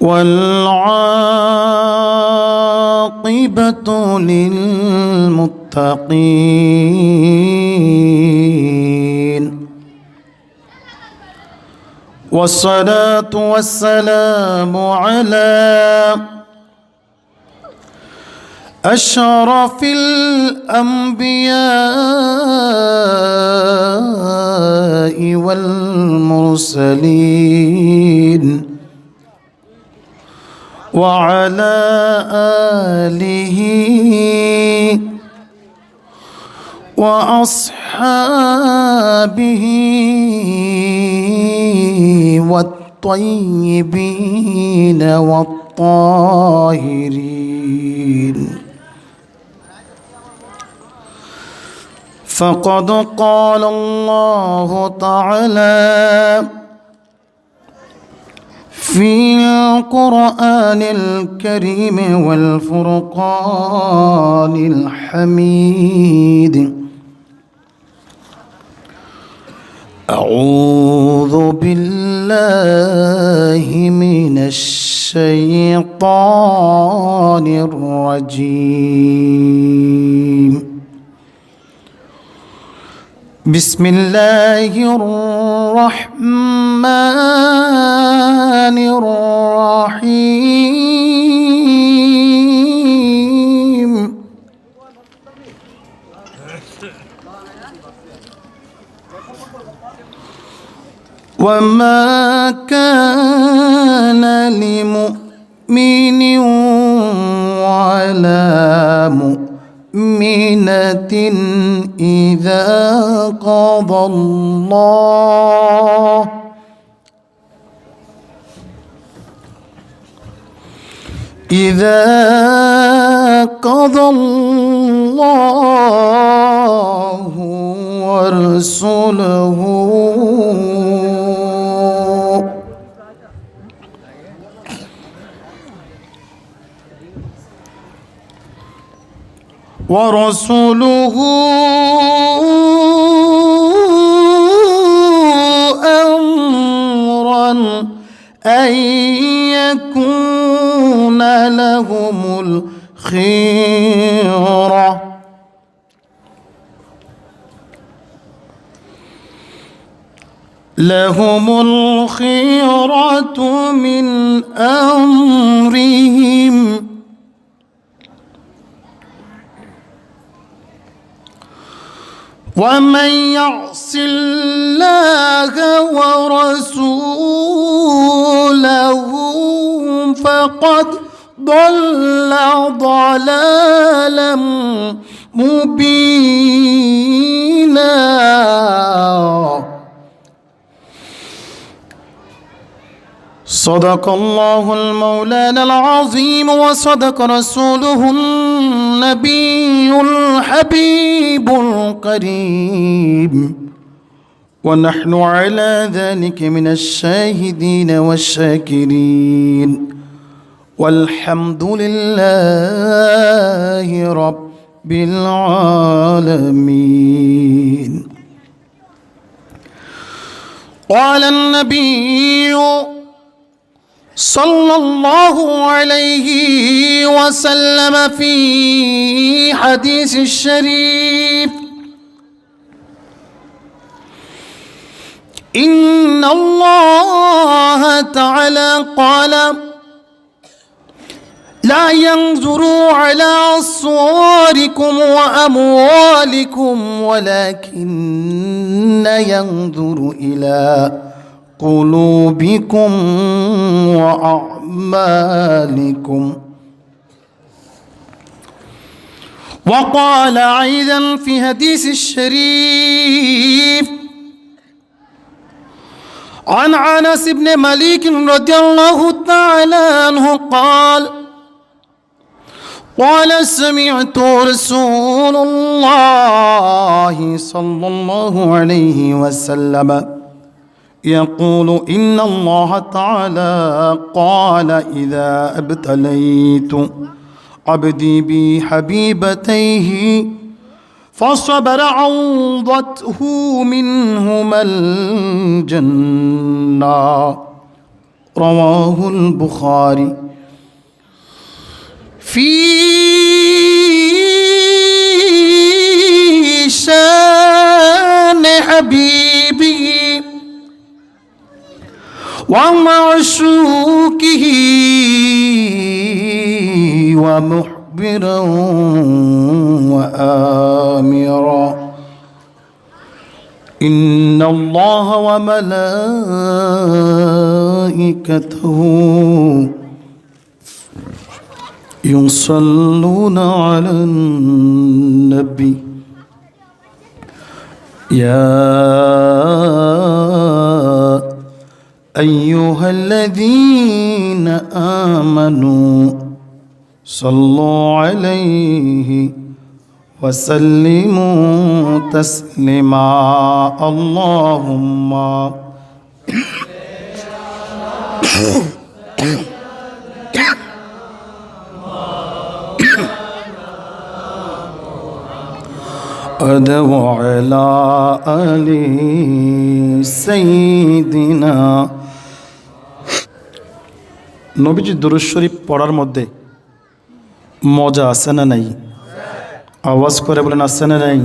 والعاقبة للمتقين. والصلاة والسلام على أشرف الأنبياء والمرسلين وعلى آله وأصحابه والطيبين والطاهرين. فقد قال الله تعالى في القرآن الكريم والفرقان الحميد. أعوذ بالله من الشيطان الرجيم. بسم الله الرحمن الرحيم. وما كان لمؤمن ولا مؤمنة إذا قضى الله إذا قضى الله ورسوله ورسوله أمرا أن يكون لهم الخيرة لهم الخيرة من أمرهم. ومن يعص الله ورسوله فقد ضل ضلالا مبينا صدق الله المولانا العظيم وصدق رسوله النبي الحبيب القريب. ونحن على ذلك من الشاهدين والشاكرين. والحمد لله رب العالمين. قال النبي صلى الله عليه وسلم في حديث الشريف. إن الله تعالى قال لا ينظر على صوركم وأموالكم ولكن ينظر إلى قلوبكم وأعمالكم. وقال أيضا في حديث الشريف عن أنس بن مالك رضي الله تعالى عنه قال قال سمعت رسول الله صلى الله عليه وسلم يقول إن الله تعالى قال إذا أبتليت عبدي بحبيبتيه فصبر عوضته منهما الجنة. رواه البخاري. في شان حبيبه ومعشوقه ومحبرا وآمرا. إن الله وملائكته يصلون على النبي. يا أيها الذين آمنوا صلوا عليه وسلموا تسليما. اللهم أدو على آل سيدنا নবীজি দুরুদ শরীফ পড়ার মধ্যে মজা আছে না নাই? আওয়াজ করে বলেন, আছে না নাই?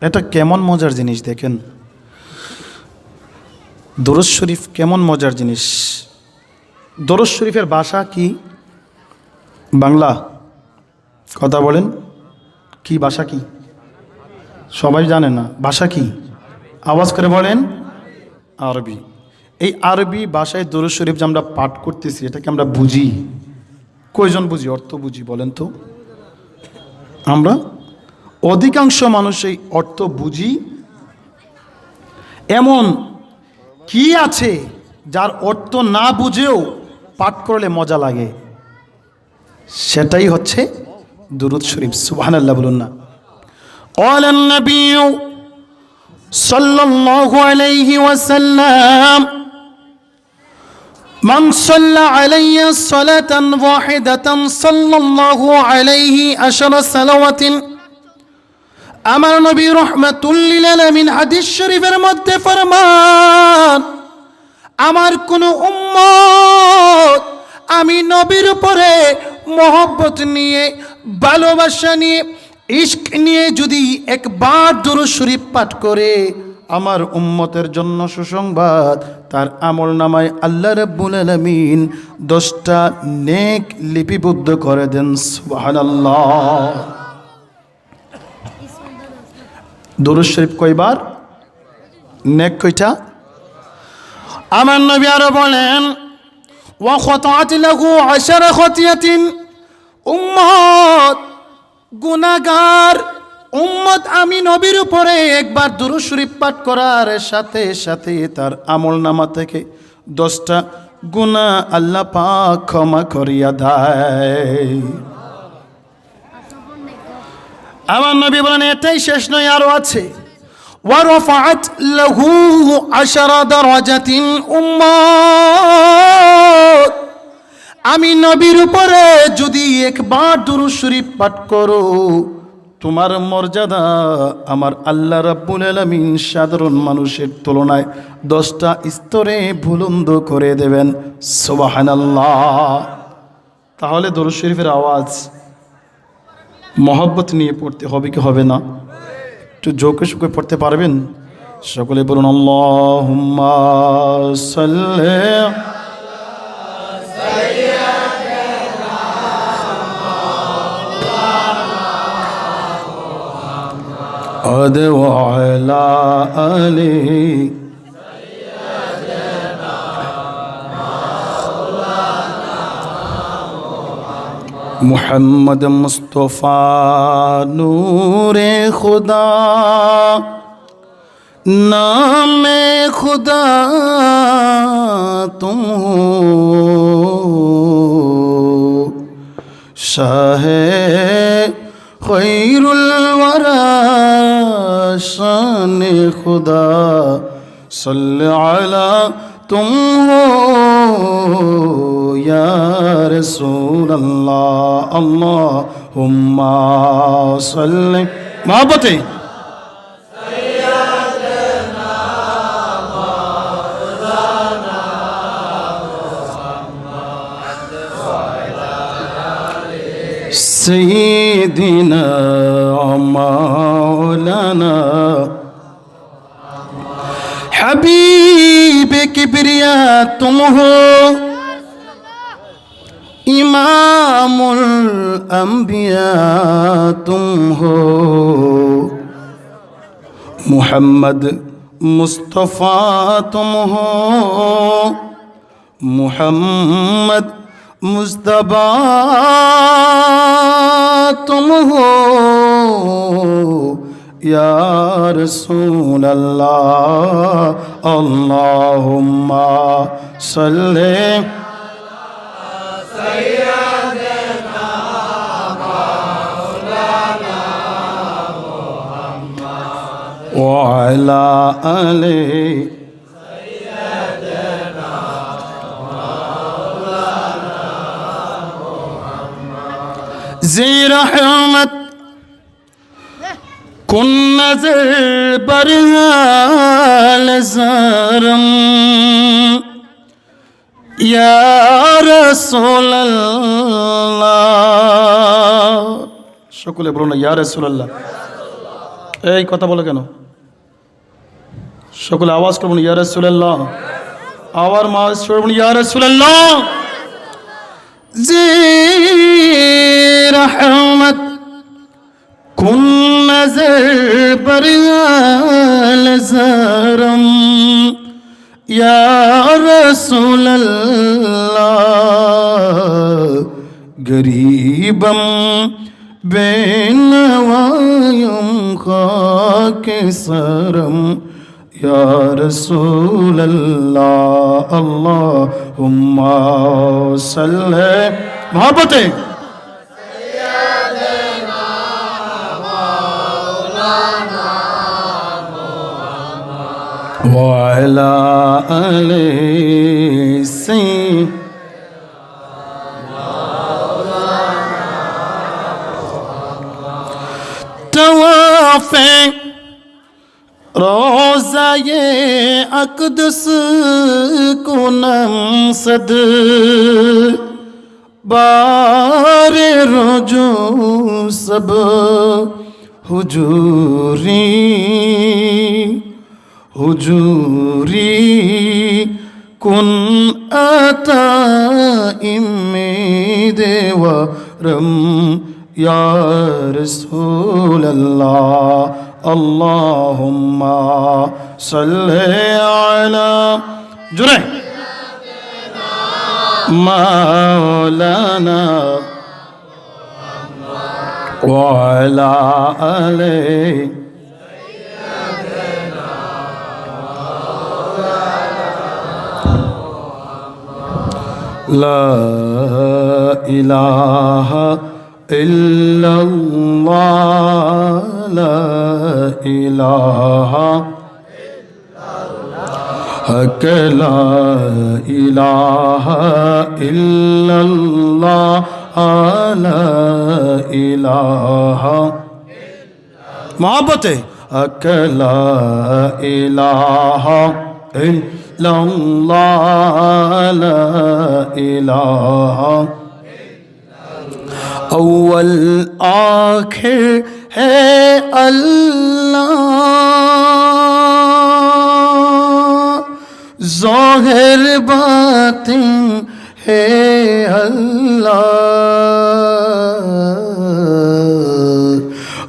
এটা কেমন মজার জিনিস দেখেন? দরুদ শরীফ কেমন মজার জিনিস? দরুদ শরীফের ভাষা কি? বাংলা। কথা বলেন, কি ভাষা কি? সবাই জানে না, ভাষা কি? আওয়াজ করে বলেন, আরবি। এই আরবি ভাষায় দরুদ শরীফ যে আমরা পাঠ করতেছি এটাকে আমরা বুঝি কয়জন বুঝি অর্থ বুঝি বলেন তো আমরা অধিকাংশ মানুষ এই অর্থ বুঝি এমন কি আছে যার অর্থ না বুঝেও পাঠ করলে মজা লাগে সেটাই হচ্ছে দুরুদ শরীফ সুবহান আল্লাহ বলুন না قال النبي صلى الله عليه وسلم من صلى علي صلاة واحدة صلى الله عليه عشر صلوات আমার নবী রহমাতুল্লিল আলামিন হাদিস শরীফের মধ্যে ফরমান আমার কোন উম্মত আমি নবীর উপরে মহব্বত নিয়ে ভালোবাসা নিয়ে ইশক নিয়ে যদি একবার দুরূদ শরীফ পাঠ করে আমার উম্মতের জন্য সুসংবাদ। তার আমল নামায় আল্লাহ রব্বুল আলমিন দশটা নেক লিপিবদ্ধ করে দেন, সুবহানাল্লাহ। দরুদ শরীফ কয়বার? নেক কয়টা? আমার নবী আরও বলেন খতাআত লাহু আশারা খতিয়াতিন। উম্মত, গুনাহগার উম্মত আমি নবীর উপরে একবার দুরূদ শরীফ পাঠ করার সাথে সাথে তার আমল নামা থেকে দশটা গুনাহ আল্লাহ পাক ক্ষমা করিয়া দেয়। আমার নবী বলেন, এটাই শেষ নয়, আরও আছে। ওয়ারফাআত লাহু আশারা দারাজাতিন উম্মত। আমি নবীর উপরে যদি একবার দুরূদ শরীফ পাঠ করো তোমার মর্যাদা আমার আল্লাহ রাব্বুল আলামিন সাধারণ মানুষের তুলনায় দশটা স্তরে ভুলন্দ করে দেবেন। সুবহানাল্লাহ। তাহলে দরুদ শরীফের আওয়াজ মহব্বত নিয়ে পড়তে হবে কি হবে না? একটু জোকে সুখে পড়তে পারবেন? সকলে বলুন, আল্লাহুম্মা محمد وعلى آله محمد مصطفیٰ نور خدا نام خدا تم ہو شاہِ খৈরুল শানে খুদা صل على تم ہو یا رسول اللہ اللہم صل محبتیں سيدنا مولانا حبيب كبرياء تمہو امام الانبیاء تم ہو محمد مصطفیٰ تم ہو محمد مصطفیٰ तुम हो या रसूल अल्लाह अल्लाहुम्मा सल्ले وعلى آله যে রহমত কোন নজর পর সারম সকলে বলো না ইয়ার রসোল্লাহ এই কথা বলো কেন? সকলে আওয়াজ করব ইয়ার রসোল্লাহ আওয়ার মা করব ইয়ার রসোল্লাহ زي حمد کن نظر پر لزرم یا رسول اللہ غریبم بین وائم خاک سرم يا رسول الله اللهم صل. محبتي. وعلى آل سيدنا مولانا روزہ اقدس کو نمسد، بار رجو سب حجوری حجوری کن اتا امید رم یا رسول اللہ۔ اللهم صل على جرح مولانا وعلى آله لا إله إلا إله حق لا إله إلا الله لا إله محبت حق لا إله إلا الله لا إله أول آخر ہے اللہ۔ ظاہر باطن ہے اللہ۔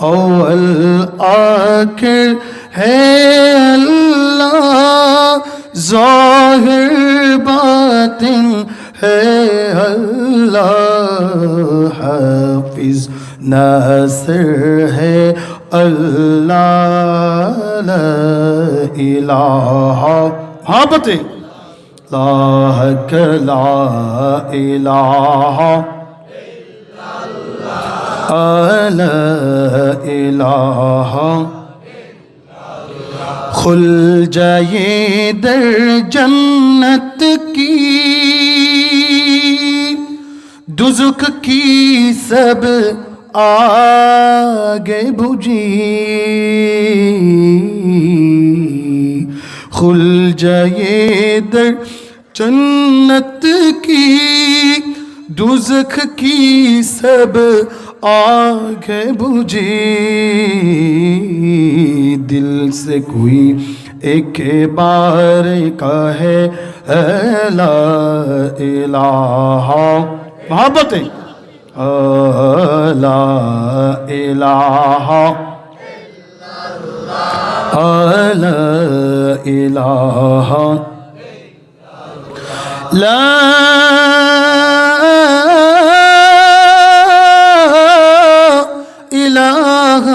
أول آخر ہے اللہ۔ ظاہر باطن হে আল্লাহ, হাফিজ নাসির হে আল্লাহ ইলাহ। মহাপতে লাহ লা ইলাহ। لا الہ کھل جائے در جنت کی دزک کی سب آگے بجی کھل جائے در جنت کی دزک کی سب آگے بجی دل سے کوئی ایک بار کا ہے لا الہ۔ محبتیں لا الہ لا الہ لا الہ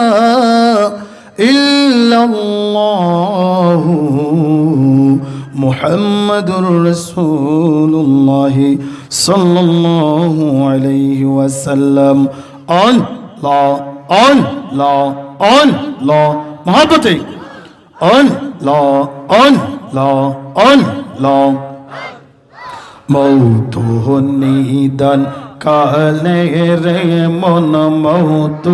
إلا اللہ محمد رسول اللہ সাল্লাল্লাহু আলাইহি ওয়াসাল্লাম, অন, ল অন ল অন, ল, মহাব্বতে, অন, ল অন ল অন, ল। মৌত নিদান, কালে রে মন মৌত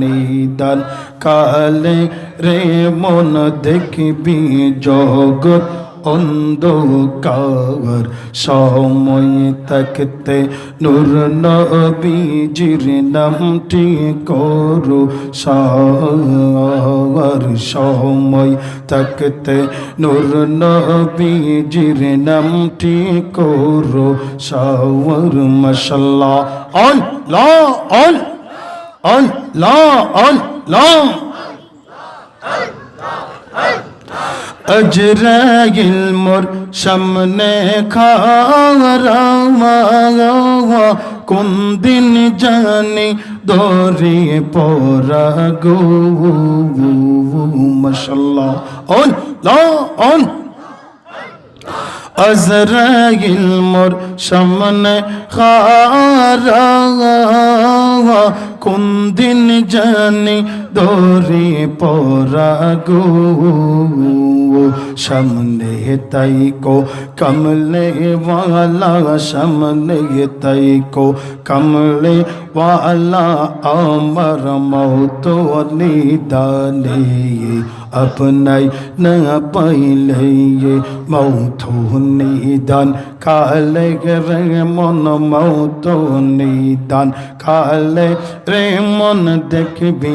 নিদান, কালে রে মন দেখবি জগত অন্ধকার সময় থাকতে নূর নবীজির নামটি করু সার সময় থাকতে নূর নবীজির নামটি করু সাওয়ার মশাল্লা অন, ল, অন অন, ল অন, ল। আজরাইল মোর সামনে খারা কোন দিন জানি ধরে পরা গো মশাল্লাহ অন ল অন আজরাইল মোর সামনে খারা কোন দিন জানি দরে পরা গো সামনে তাই কো কমলে वाला সামনে তাই কো কমলে वाला আমার মৌত নিদানে अपनाई न पाइले ये मौत निदान काले रे मन मौत निदान काले রে মন দেখবি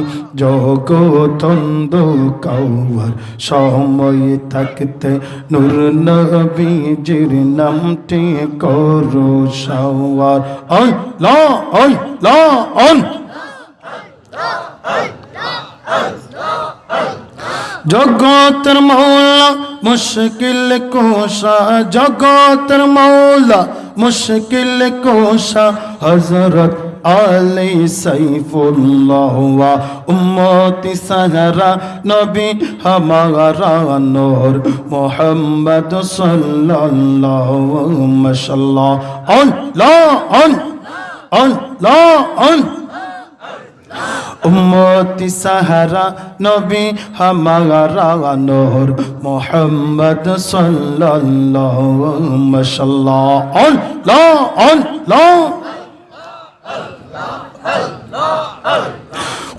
জগতন্দ কাউয়ার সময় থাকতে নূর নবীজির নামটি করো অন অন অন জগতের মৌলা মুশকিল কোষা, জগতের মৌলা মুশকিল কোশা হজরত আলী সাইফুল্লাহ ওয়া উম্মতি সাহারা, নবী হামারা নূর মুহাম্মদ সাল্লাল্লাহু মাশাআল্লাহ অন, লা, অন অন, লা, অন। উম্মতি সাহারা, নবী হামারা নূর মুহাম্মদ সাল্লাল্লাহু মাশাআল্লাহ অন, লা অন, লা।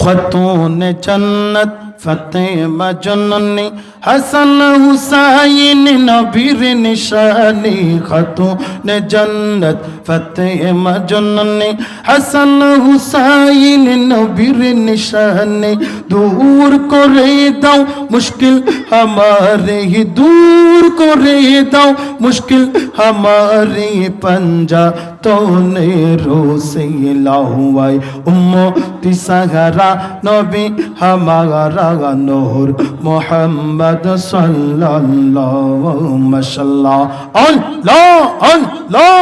خطون جنت فاطمہ جننی حسن حسین نبیر نشانی خطون جنت فاطمہ جننی حسن حسین نبیر نشانی দূর করে দাও মুশকিল हमारे ही दूर করে দাও মুশকিল हमारे पंजा তোনে রোসে লাহুয়াই উম্মতি সাহারা নবী হামারা নূর মোহাম্মদ সাল্লাল্লাহু মাশাল্লাহ অন লা অন লা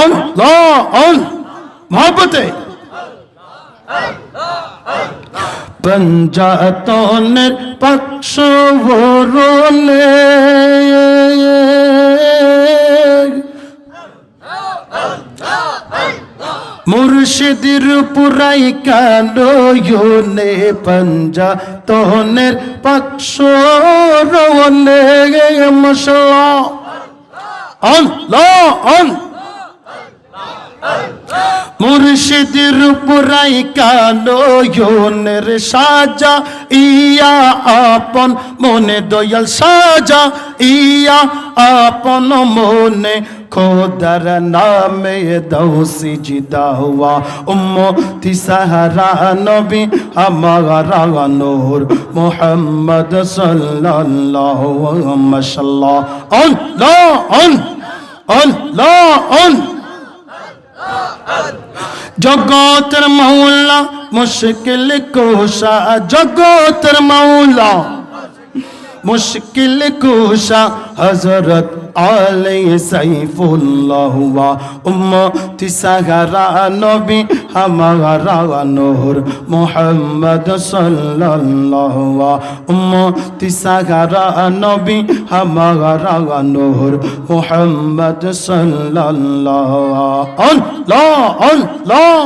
অন লা অন মোহব্বতে পঞ্জাতনের পক্ষ রোলে মুর্শিদির পুরাই কানয়নে পঞ্জা তোহনের পক্ষ রওনে মশলা। অন ল অন মুর্শিদের পুরাই কানয়নের সাজা, ইয়া আপন মনে দয়াল সাজা, ইয়া আপন মনে খোদার নামে দৌ সিজদা হুয়া। উম্মতি সাহারা নবী, আমারা নূর মুহাম্মদ সাল্লাল্লাহু মাশাল্লাহ আল্লাহ আল্লাহ আল্লাহ জগতের মৌলা মুশকিল কোশা জগতের মৌলা মুশকিল কোশা হজরত আলাই সাইফুল্লাহ উম্মতি সাহারা নবী হামারা নূর মোহাম্মদ সাল্লাল্লাহু উম্মতি সাহারা নবী হামারা নূর মোহাম্মদ সাল্লাল্লাহু আল্লাহ আল্লাহ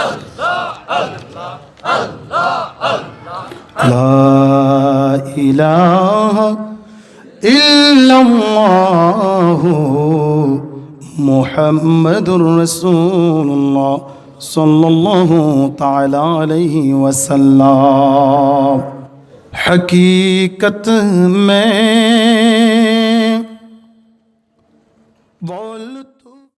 আল্লাহ আল্লাহ আল্লাহ। লা ইলাহা رسول الله صلى الله تعالى عليه وسلم حقیقت میں